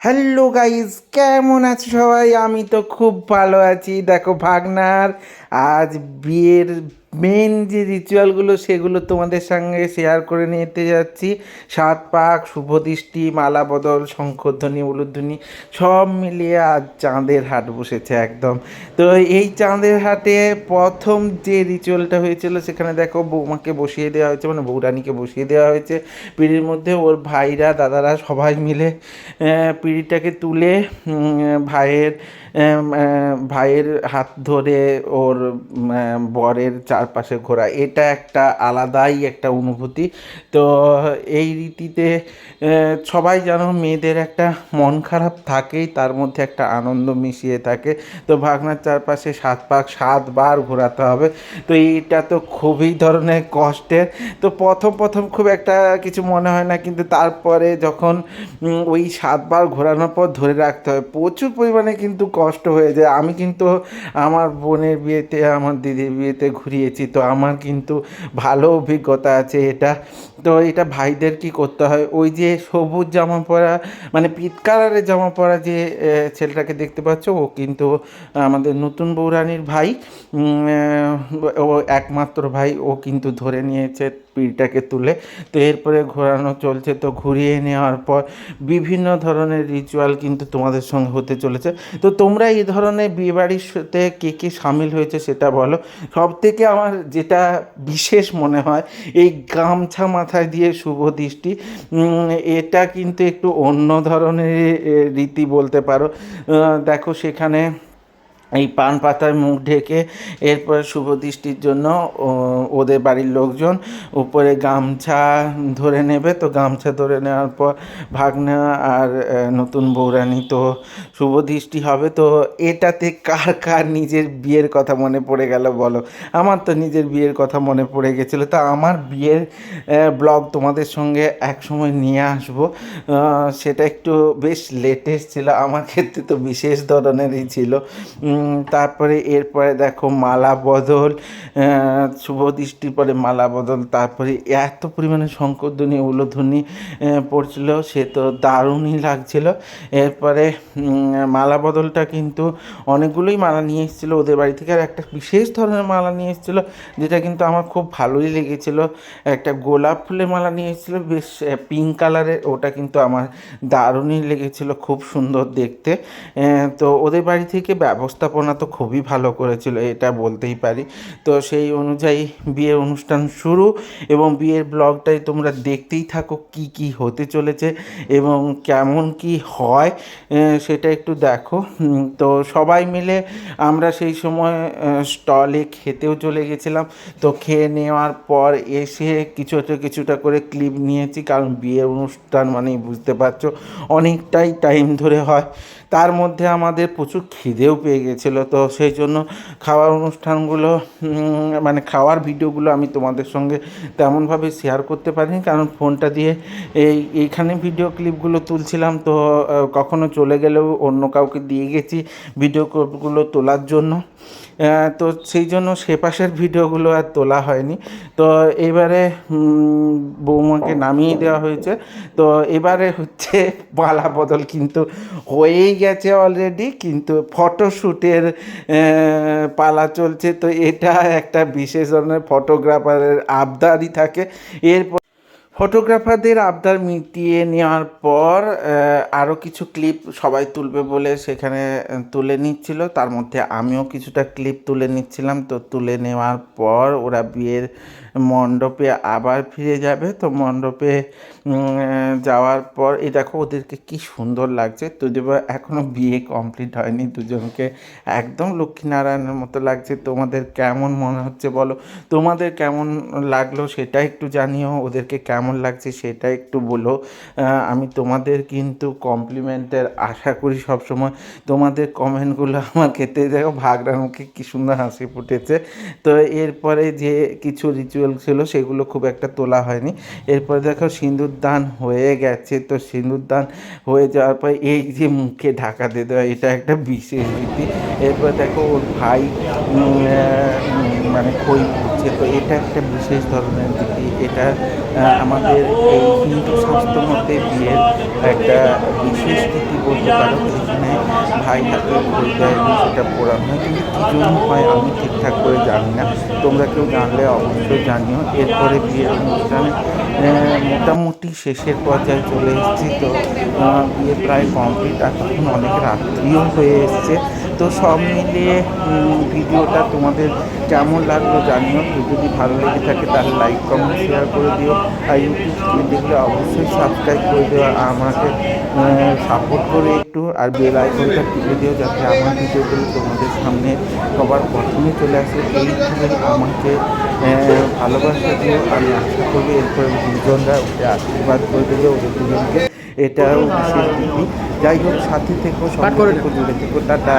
Hello guys কেমন আছো সবাই? আমি তো খুব ভালো আছি। দেখো ভাগনার আজ বিয়ের মেন যে রিচুয়ালগুলো সেগুলো তোমাদের সঙ্গে শেয়ার করে নিতে যাচ্ছি। সাত পাক, শুভদৃষ্টি, মালা বদল, শঙ্খধ্বনি, উলুধ্বনি, সব মিলিয়ে আজ চাঁদের হাট বসেছে একদম। তো এই চাঁদের হাটে প্রথম যে রিচুয়ালটা হয়েছিল, সেখানে দেখো বৌমাকে বসিয়ে দেওয়া হয়েছে মানে বৌরানীকে বসিয়ে দেওয়া হয়েছে। পিঁড়ির মধ্যে ওর ভাইরা, দাদারা সবাই মিলে পিঁড়িটাকে তুলে ভাইয়ের ভাইয়ের হাত ধরে ওর বরের বরের চারপাশে ঘোরা। এটা একটা আলাদাই একটা অনুভূতি। তো এই রীতিতে সবাই যেন মেয়েদের একটা মন খারাপ থাকেই, তার মধ্যে একটা আনন্দ মিশিয়ে থাকে। তো ভাগনার চারপাশে সাত পাক, সাতবার ঘোরাতে হবে। তো এইটা তো খুবই ধরনের কষ্টের। তো প্রথম প্রথম খুব একটা কিছু মনে হয় না, কিন্তু তারপরে যখন ওই সাতবার ঘোরানোর পর ধরে রাখতে হয়, প্রচুর পরিমাণে কিন্তু কষ্ট হয়ে যায়। আমি কিন্তু আমার বোনের বিয়েতে, আমার দিদির বিয়েতে ঘুরিয়েছি তো আমার কিন্তু ভালো অভিজ্ঞতা আছে এটা। তো এটা ভাইদের কি করতে হয়? ওই যে সবুজ জামা পরা মানে পিত কালারের জামা পরা যে ছেলেটাকে দেখতে পাচ্ছ, ও কিন্তু আমাদের নতুন বৌরানির ভাই। ও একমাত্র ভাই, ও কিন্তু ধরে নিয়েছে। পিঠটাকে তুলে তো এরপরে ঘোরানো চলছে। তো ঘুরিয়ে নেওয়ার পর বিভিন্ন ধরনের রিচুয়াল কিন্তু তোমাদের সঙ্গে হতে চলেছে। তো তোমরা এই ধরনের বিয়েবাড়ির সাথে কে কে সামিল হয়েছে সেটা বলো। সব থেকে আমার যেটা বিশেষ মনে হয়, এই গামছা মাথায় দিয়ে শুভ দৃষ্টি এটা কিন্তু একটু অন্য ধরনের রীতি বলতে পারো। দেখো সেখানে এই পান পাতায় মুখ ঢেকে এরপরে শুভ দৃষ্টির জন্য ওদের বাড়ির লোকজন উপরে গামছা ধরে নেবে। তো গামছা ধরে নেওয়ার পর ভাগনা আর নতুন বৌরানী তো শুভ দৃষ্টি হবে। তো এটাতে কার কার নিজের বিয়ের কথা মনে পড়ে গেল বলো? আমার তো নিজের বিয়ের কথা মনে পড়ে গেছিল। তা আমার বিয়ের ব্লগ তোমাদের সঙ্গে একসময় নিয়ে আসব। সেটা একটু বেশ লেটেস্ট ছিল। আমার ক্ষেত্রে তো বিশেষ ধরনেরই ছিল। তারপরে এরপরে দেখো মালা বদল শুভ দৃষ্টির পরে মালা বদল, তারপরে এত পরিমাণে শঙ্করধ্বনি উলোধ্বনি পড়ছিল, সে তো দারুণই লাগছিল। এরপরে মালা বদলটা কিন্তু অনেকগুলোই মালা নিয়ে এসেছিল, ওদের বাড়ি থেকে আর একটা বিশেষ ধরনের মালা নিয়ে এসেছিল, যেটা কিন্তু আমার খুব ভালোই লেগেছিল। একটা গোলাপ ফুলের মালা নিয়ে এসেছিল, বেশ পিঙ্ক কালারের ওটা কিন্তু আমার দারুণই লেগেছিল, খুব সুন্দর দেখতে। তো ওদের বাড়ি থেকে ব্যবস্থাপনা তো খুবই ভালো করেছিল, এটা বলতেই পারি। তো সেই অনুযায়ী বিয়ের অনুষ্ঠান শুরু এবং বিয়ের ব্লগটাই তোমরা দেখতেই থাকো কি কি হতে চলেছে এবং কেমন কি হয় সেটা একটু দেখো। তো সবাই মিলে আমরা সেই সময় স্টলে খেতেও চলে গেছিলাম। তো খেয়ে নেওয়ার পর এসে কিছুটা কিছুটা করে ক্লিপ নিয়েছি, কারণ বিয়ের অনুষ্ঠান মানেই বুঝতে পারছ, অনেকটাই টাইম ধরে হয়। তার মধ্যে আমাদের প্রচুর খিদেও পেয়ে গেছিল তো সেই জন্য খাওয়ার অনুষ্ঠানগুলো মানে খাওয়ার ভিডিওগুলো আমি তোমাদের সঙ্গে তেমনভাবে শেয়ার করতে পারিনি। কারণ ফোনটা দিয়ে এই, এইখানে ভিডিও ক্লিপগুলো তুলছিলাম। তো কখনো চলে গেলেও অন্য কাউকে দিয়ে গেছি ভিডিও ক্লিপগুলো তোলার জন্য। তো সেই জন্য সে পাশের ভিডিওগুলো আর তোলা হয়নি। তো এবারে বৌমাকে নামিয়ে দেওয়া হয়েছে। তো এবারে হচ্ছে পালা বদল কিন্তু হয়েই গেছে অলরেডি কিন্তু ফটোশ্যুটের পালা চলছে। তো এটা একটা বিশেষ ধরনের ফটোগ্রাফারের আবদারই থাকে। এরপর ফটোগ্রাফারদের আবদার মিটিয়ে নেওয়ার পর আরও কিছু ক্লিপ সবাই তুলবে বলে সেখানে তুলে নিচ্ছিল। তার মধ্যে আমিও কিছুটা ক্লিপ তুলে নিচ্ছিলাম। তো তুলে নেওয়ার পর ওরা বিয়ের মণ্ডপে আবার ফিরে যাবে। তো মণ্ডপে যাওয়ার পর, এই দেখো ওদেরকে কি সুন্দর লাগছে। বা এখনও বিয়ে কমপ্লিট হয়নি। দুজনকে একদম লক্ষ্মীনারায়ণের মতো লাগছে। তোমাদের কেমন মনে হচ্ছে বলো? তোমাদের কেমন লাগল সেটা একটু জানিও। ওদেরকে কেমন লাগছে সেটা একটু বলো। আমি তোমাদের কিন্তু কমপ্লিমেন্টের আশা করি সবসময় তোমাদের কমেন্টগুলো আমার ক্ষেত্রে দেখো ভাগরার মুখে কী সুন্দর হাসি ফুটেছে। তো এরপরে যে কিছু রিচুয়াল ছিল সেগুলো খুব একটা তোলা হয়নি। এরপরে দেখো সিঁদুর দান হয়ে গেছে। তো সিঁদুর দান হয়ে যাওয়ার পর এই যে মুখে ঢাকা দিয়ে দেওয়া, এটা একটা বিশেষ রীতি। এরপর দেখো ওর ভাই মানে খই হচ্ছে তো এটা একটা বিশেষ ধরনের দিদি এটা আমাদের এই হিন্দু শাস্ত্র মতে বিয়ের একটা বিশেষ তিথি বলতে পারো এখানে ভাই হাতে ফুল দেয় এবং সেটা পোড়ানো হয়। কিন্তু কী জন্য হয় আমি ঠিকঠাক করে জানি না। তোমরা কেউ জানলে অবশ্যই জানিও। এরপরে বিয়ের অনুষ্ঠানে মোটামুটি শেষের পর্যায়ে চলে এসেছি। তো বিয়ে প্রায় কমপ্লিট আর তখন অনেক রাত্রিও হয়ে এসছে। তো সব মিলিয়ে ভিডিওটা তোমাদের কেমন লাগল জানিও। যদি ভালো লেগে থাকে তাহলে লাইক কমেন্ট শেয়ার করে দিও। আর ইউটিউব থেকে দেখলে অবশ্যই সাবস্ক্রাইব করে দিও আর আমাকে সাপোর্ট করে একটু। আর বেল আইকনটা টিপে দিও যাতে আমার ভিডিওগুলো তোমাদের সামনে সবার প্রথমে চলে আসে। এইভাবে আমাকে ভালোবাসা দিও আমি আশা করব এরপরে দুজনরা ওকে আশীর্বাদ করে দেবে ওদের দুজনকে। এটাও বিশেষ যাই হোক সাথে থেকো সঙ্গে থেকো জুড়ে থেকো। টাটা।